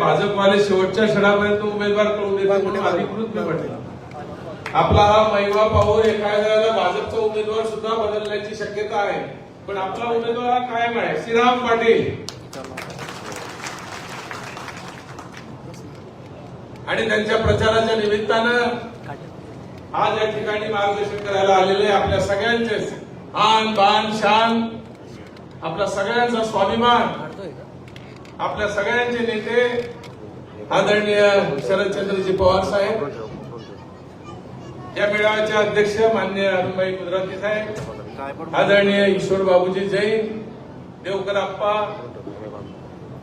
भाजपवाले शेवटच्या क्षणापर्यंत उमेदवार कळू देतात म्हणून अधिकृत म्हटलं. आपला हा महिमा पाहून एखाद्या वेळेला भाजपचा उमेदवार सुद्धा बदलण्याची शक्यता आहे. पण आपला उमेदवार हा कायम आहे. श्रीराम पाटील. आणि त्यांच्या प्रचाराच्या निमित्तानं आज या ठिकाणी मार्गदर्शन करायला आलेले आपल्या सगळ्यांचे आन बान शान. आपल्या सगळ्यांचा स्वाभिमान. आपल्या सगळ्यांचे नेते आदरणीय शरदचंद्रजी पवार साहेब या मेळाव्याचे अध्यक्ष मान्य अरुणबाई गुजराती साहेब आदरणीय ईश्वर बाबूजी जैन देवकर आप्पा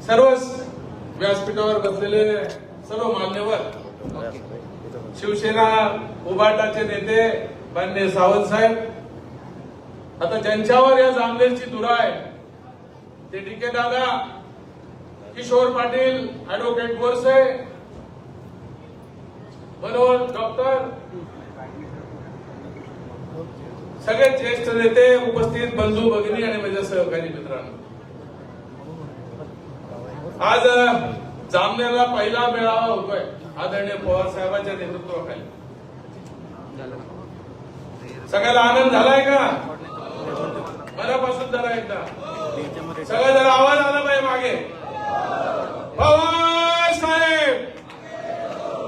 सर्वच व्यासपीठावर बसलेले सर्व मान्यवर शिवसेना उभाटाचे नेते मान्य सावंत साहेब आता ज्यांच्यावर या जामनेरची धुरा आहे ते डी दादा किशोर पाटील ऍडव्होकेट बोरसे मनोज डॉक्टर सगळे ज्येष्ठ नेते उपस्थित बंधू भगिनी आणि माझ्या सहकारी मित्रांनो. आज जामनेरला पहिला मेळावा होतोय आदरणीय पवार साहेबांच्या नेतृत्वाखाली. सगळ्याला आनंद झालाय का? मनापासून जरा एकदा. सगळं जरा आवाज आला पाहिजे मागे पवार साहेब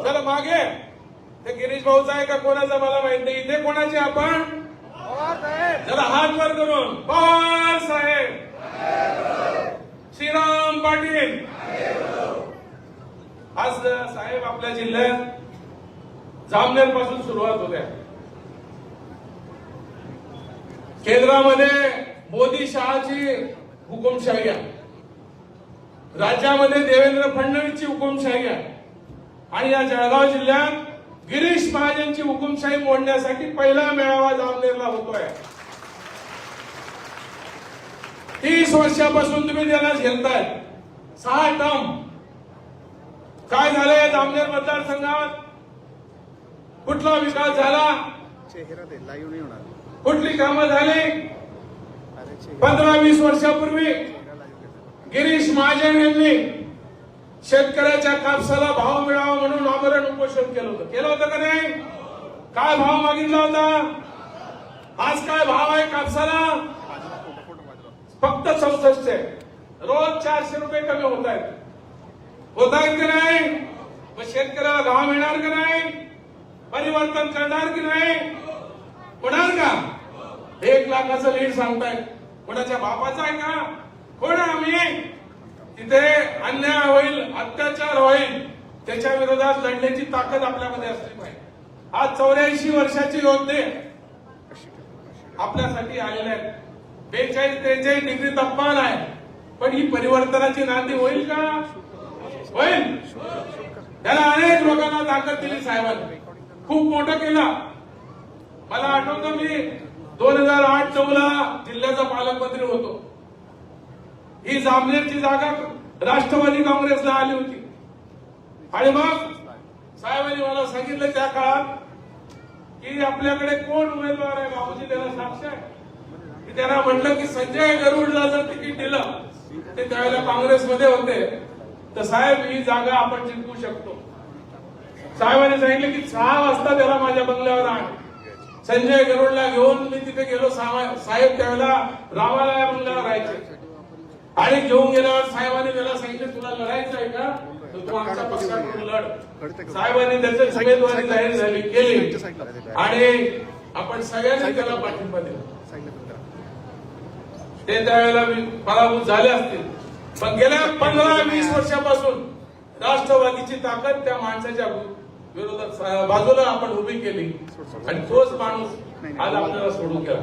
चला मागे. ते गिरीश भाऊचा आहे का कोणाचा मला माहीत नाही. इथे कोणाचे आपण? जरा हात वर करून पवार साहेब. श्रीराम पाटील. आज साहेब आपल्या जिल्ह्यात जामनेरपासून सुरुवात होत्या केंद्रामध्ये मोदी शहाची हुकुमशाही आहे. राज्यामध्ये देवेंद्र फडणवीसची हुकुमशाही आहे. आणि या जळगाव जिल्ह्यात गिरीश महाजनची हुकुमशाही मोडण्यासाठी पहिला मेळावा जामनेरला होतोय. तीस वर्षापासून तुम्ही त्याला झेलताय. सहा टर्म काय झालंय जामनेर मतदारसंघात? कुठला विकास झाला? कुठली कामं झाली? पंधरा वीस वर्षापूर्वी. गिरीश महाजन यांनी शेतकऱ्याच्या कापसाला भाव मिळावा म्हणून आमरण उपोषण केलं होतं. केलं होतं का नाही? काय भाव मागितला होता? आज काय भाव आहे कापसाला? फक्त चौसष्ट आहे. रोज चारशे रुपये कमी होत आहेत. होत आहेत की नाही? मग शेतकऱ्याला भाव मिळणार की नाही? परिवर्तन करणार की नाही? होणार का? एक लाखाचं लीड सांगताय कोणाच्या बापाचं आहे का? कोण आहे आम्ही? तिथे अन्याय होईल अत्याचार होईल त्याच्या विरोधात लढण्याची ताकद आपल्यामध्ये असली पाहिजे. आज चौऱ्याऐंशी वर्षाचे योद्धे आपल्यासाठी आलेले आहेत. बेचाळीस त्रेचाळीस डिग्री तापमान आहे. पण ही परिवर्तनाची नांदी होईल का? होईल. त्याला अनेक लोकांना ताकद दिली साहेबांनी. खूप मोठं केलं. मला आठवतं मी दोन हजार आठ नऊ ला जिल्ह्याचा पालकमंत्री होतो. ही जामनेरची जागा राष्ट्रवादी काँग्रेसला आली होती. आणि मग साहेबांनी मला सांगितलं त्या काळात की आपल्याकडे कोण उमेदवार आहे? बाबूजी त्याला साक्ष आहे मी त्यांना म्हटलं की संजय गरुडला जर तिकीट दिलं ते त्यावेळेला काँग्रेसमध्ये होते. तर साहेब ही जागा आपण जिंकू शकतो. साहेबांनी सांगितलं की सहा वाजता त्याला माझ्या बंगल्यावर आण. संजय गरुडला घेऊन मी तिथे गेलो. साहेब साहेब त्यावेळेला रावाला या बंगल्यावर राहायचे. आणि घेऊन गेल्यावर साहेबांनी त्याला सांगितलं तुला लढायचं आहे का? तर तू आमच्या पक्षाकडून लढ. साहेबांनी त्याची उमेदवारी जाहीर झाली केली. आणि आपण सगळ्यांनी त्याला पाठिंबा दिला. ते त्यावेळेला पराभूत झाले असतील. पण गेल्या पंधरा वीस वर्षापासून राष्ट्रवादीची ताकद त्या माणसाच्या विरोधात बाजूला आपण उभी केली. आणि तोच माणूस आज आपल्याला सोडून गेला.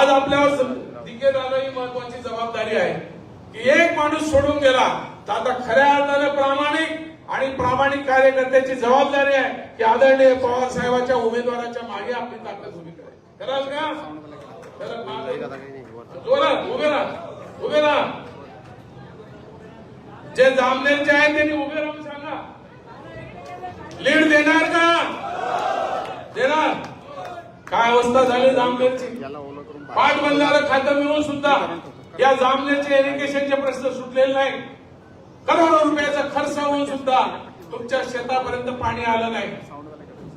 आज आपल्यावर दिगे ही महत्वाची जबाबदारी आहे. की एक माणूस सोडून गेला तर आता खऱ्या अर्थाने प्रामाणिक आणि प्रामाणिक कार्यकर्त्याची जबाबदारी आहे की आदरणीय पवार साहेबांच्या उमेदवाराच्या मागे आपली ताकद उभी करायची कराल का. जोरात उभे राहा उभे राहा. जे जामनेरचे आहेत त्यांनी उभे राहून सांगा. लीड देणार का? देणार. काय अवस्था झाली जामनेरची? बाहेर. पाटबंधारं खातं मिळून सुद्धा. या जामनेरचे इरिगेशनचे प्रश्न सुटलेले नाही करोडो रुपयाचा खर्च होऊन सुद्धा तुमच्या शेतापर्यंत पाणी आलं नाही.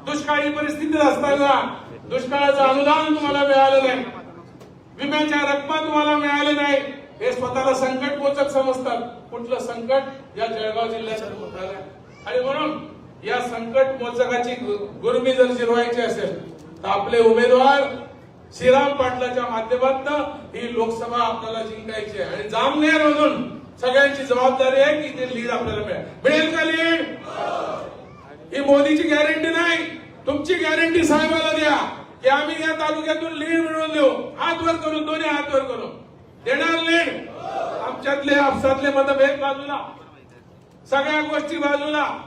दुष्काळी परिस्थितीत असताना दुष्काळाचं अनुदान तुम्हाला मिळालं नाही. विम्याच्या रक्कमा तुम्हाला मिळाले नाही. हे स्वतःला संकट पोचक समजतात. कुठलं संकट? या जळगाव जिल्ह्यात मोठं आणि म्हणून या संकट मोचकाची गुरमी जर जिरवायची असेल तर आपले उमेदवार श्रीराम पाटलाच्या माध्यमातून ही लोकसभा आपल्याला जिंकायची आहे. आणि जामनेर मधून सगळ्यांची जबाबदारी आहे की ते लीड आपल्याला मिळेल. मिळेल का लीड? ही मोदीची गॅरंटी नाही. तुमची गॅरंटी साहेबाला द्या. की आम्ही या तालुक्यातून लीड मिळवून देऊ. हात वर करून दोन्ही हात वर करून. देणार लीड? आमच्यातले आपसातले मतभेद बाजूला. सगळ्या गोष्टी बाजूला.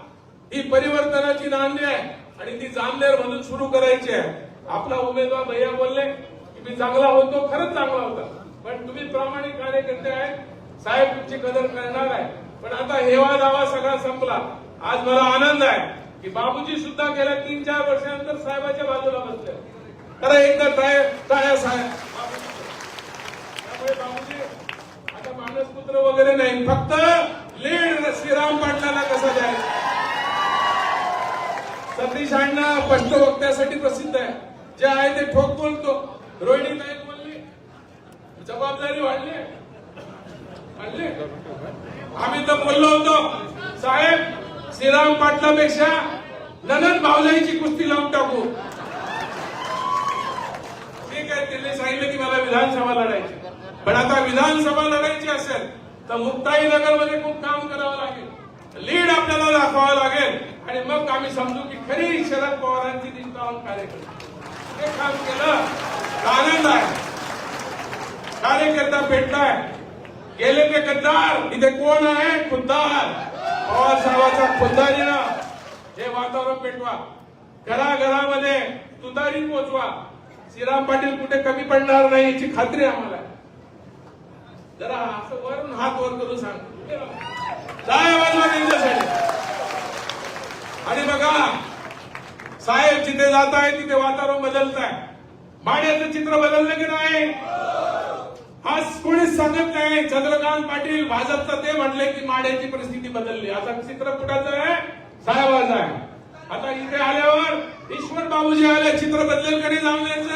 ही परिवर्तनाची नांदी आहे. आणि ती जामनेर मधून सुरू करायची आहे. आपला उमेदवार भैया बोलले की मी चांगला होतो खरंच चांगला होता. पण तुम्ही प्रामाणिक कार्यकर्ते आहेत. साहेब तुमची कदर करणार आहे. पण आता हेवा दावा सगळा संपला. आज मला आनंद आहे की बाबूजी सुद्धा गेल्या तीन चार वर्षानंतर साहेबाच्या बाजूला बसले. तर एकदा टाय टाळ्या साहेब त्यामुळे बाबूजी आता मानसपुत्र वगैरे नाही. फक्त लीड श्रीराम पाटलाला कसा द्यायचा? सतीश अण्णा स्पष्ट वक्त्यासाठी प्रसिद्ध आहे. जे आहे ते ठोक बोलतो. रोहिणी नाईक बोलली. जबाबदारी वाढली. वाढली. आम्ही तर बोललो होतो साहेब श्रीराम पाटलापेक्षा ननन भावलाईची कुस्ती लावून टाकू. ठीक आहे त्यांनी सांगितलं की मला विधानसभा लढायची. पण आता विधानसभा लढायची असेल तर मुक्ताई नगरमध्ये खूप काम करावं लागेल. लीड आपल्याला दाखवावं लागेल. आणि मग आम्ही समजू की खरी शरद पवारांची निष्ठावान कार्यक्रम हे काम केलं. आनंद आहे कार्यकर्ता भेटलाय गेले ते गद्दार. इथे कोण आहे? खुद्दार. पवार साहेबाचा खुद्दारीनं हे वातावरण पेटवा. घराघरामध्ये तुतारी पोचवा. श्रीराम पाटील कुठे कमी पडणार नाही याची खात्री आम्हाला जरा असं वरून हात वर करून सांग. काय त्यांच्यासाठी आणि बघा साहेब जिथे जात आहे तिथे वातावरण बदलत आहे माड्याचं चित्र बदललं की नाही? आज कोणीच सांगत नाही. चंद्रकांत पाटील भाजपचं ते म्हणले की माड्याची परिस्थिती बदलली. आता चित्र कुठाचं आहे? साहेबाचं आहे. आता इथे आल्यावर ईश्वर बाबूजी आले चित्र बदलेल कधी जाऊन द्यायचं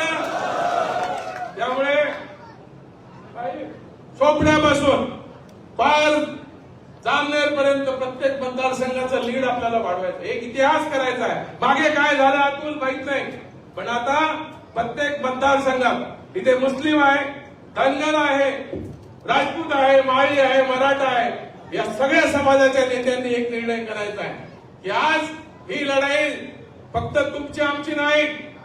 त्यामुळे काही सोपड्यापासून पार जामनेर पर्यंत प्रत्येक मतदारसंघाचा लीड आपल्याला वाढवायचं एक इतिहास करायचा आहे. मागे काय झालं अतुल? माहीत नाही. पण आता प्रत्येक मतदारसंघात इथे मुस्लिम आहे धनगर आहे राजपूत आहे माळी आहे मराठा आहे या सगळ्या समाजाच्या नेत्यांनी एक निर्णय करायचा आहे की आज ही लढाई फक्त तुमची आमची नाही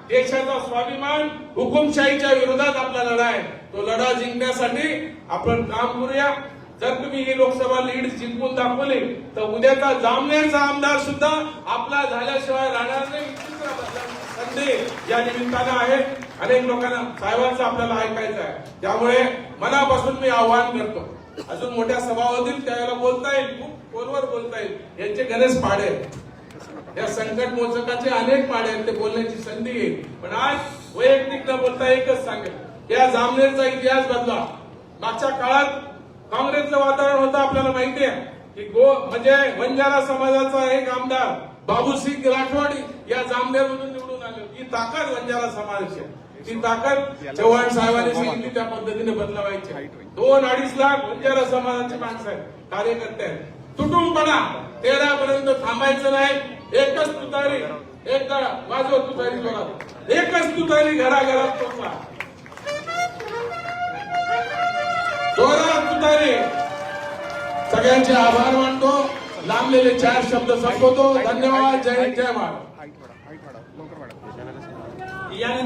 देशाचा स्वाभिमान हुकुमशाहीच्या विरोधात आपला लढा आहे. तो लढा जिंकण्यासाठी आपण काम करूया. जर तुम्ही ही लोकसभा लीड जिंकून दाखवली तर उद्याचा जामनेरचा आमदार सुद्धा आपला झाल्याशिवाय राहणार नाही. संधी या निमित्तानं आहे. अनेक लोकांना साहेबांचं आपल्याला ऐकायचं आहे. त्यामुळे मनापासून मी आव्हान करतो. अजून मोठ्या सभा होतील त्यावेळेला बोलता येईल खूप खोलवर बोलता येईल. यांचे गणेश पाडे. आहेत. या संकट मोचकाचे अनेक पाडे आहेत ते बोलण्याची संधी येईल. पण आज वैयक्तिक न बोलता एकच सांगेल या जामनेरचा इतिहास बदला. मागच्या काळात काँग्रेसचं वातावरण होतं आपल्याला माहिती आहे. की गो म्हणजे बंजारा समाजाचा एक आमदार बाबूसिंग राठवाडी या जामनेर मधून निवडून आले. ही ताकद बंजारा समाजाची ती ताकद चव्हाण साहेबांनी सांगितली त्या पद्धतीने बदलवायची दोन अडीच लाख बंजारा समाजाचे माणसं आहेत कार्यकर्ते आहेत. तुटून पडा तेरा पर्यंत थांबायचं नाही. एकच तुतारी एकदा वाजव तुतारी जोरात एकच तुतारी घराघरात पोचवा जोरात सगळ्यांचे आभार मानतो लांबलेले चार शब्द संपवतो धन्यवाद जय जय महाराज